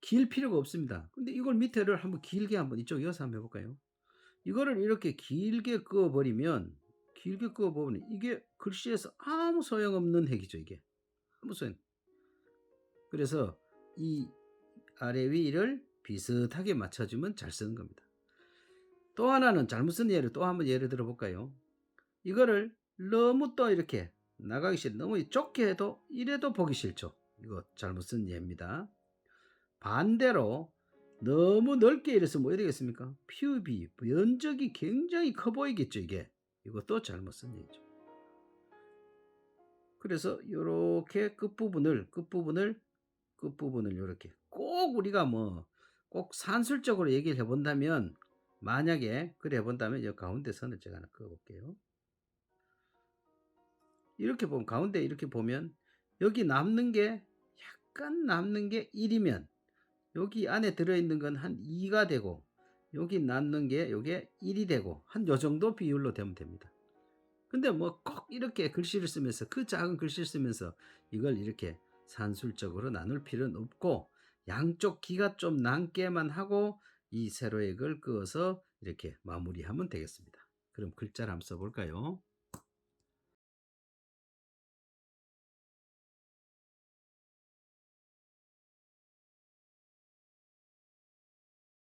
길 필요가 없습니다. 근데 이걸 밑에를 한번 길게 한번 이쪽 이어서 한번 해볼까요? 이거를 이렇게 길게 그어버리면 길게 그어버리면 이게 글씨에서 아무 소용없는 핵이죠 이게. 아무 소용. 그래서 이 아래 위를 비슷하게 맞춰주면 잘 쓰는 겁니다. 또 하나는 잘못 쓴 예를 또 한번 예를 들어 볼까요? 이거를 너무 또 이렇게 나가기 싫 너무 좁게 해도 이래도 보기 싫죠. 이거 잘못 쓴 예입니다 반대로 너무 넓게 이래서 뭐 되겠습니까? 퓨비, 면적이 굉장히 커 보이겠죠, 이게. 이것도 잘못 쓴 얘기죠. 그래서 이렇게 끝부분을, 끝부분을, 끝부분을 이렇게 꼭 우리가 뭐 꼭 산술적으로 얘기를 해본다면 만약에 그래 해본다면 이 가운데 선을 제가 하나 그어볼게요. 이렇게 보면 가운데 이렇게 보면 여기 남는 게 약간 남는 게 1이면 여기 안에 들어있는 건 한 2가 되고 여기 남는 게 요게 1이 되고 한 요 정도 비율로 되면 됩니다. 근데 뭐 꼭 이렇게 글씨를 쓰면서 그 작은 글씨를 쓰면서 이걸 이렇게 산술적으로 나눌 필요는 없고 양쪽 기가 좀 남게만 하고 이 세로액을 그어서 이렇게 마무리하면 되겠습니다. 그럼 글자를 한번 써볼까요?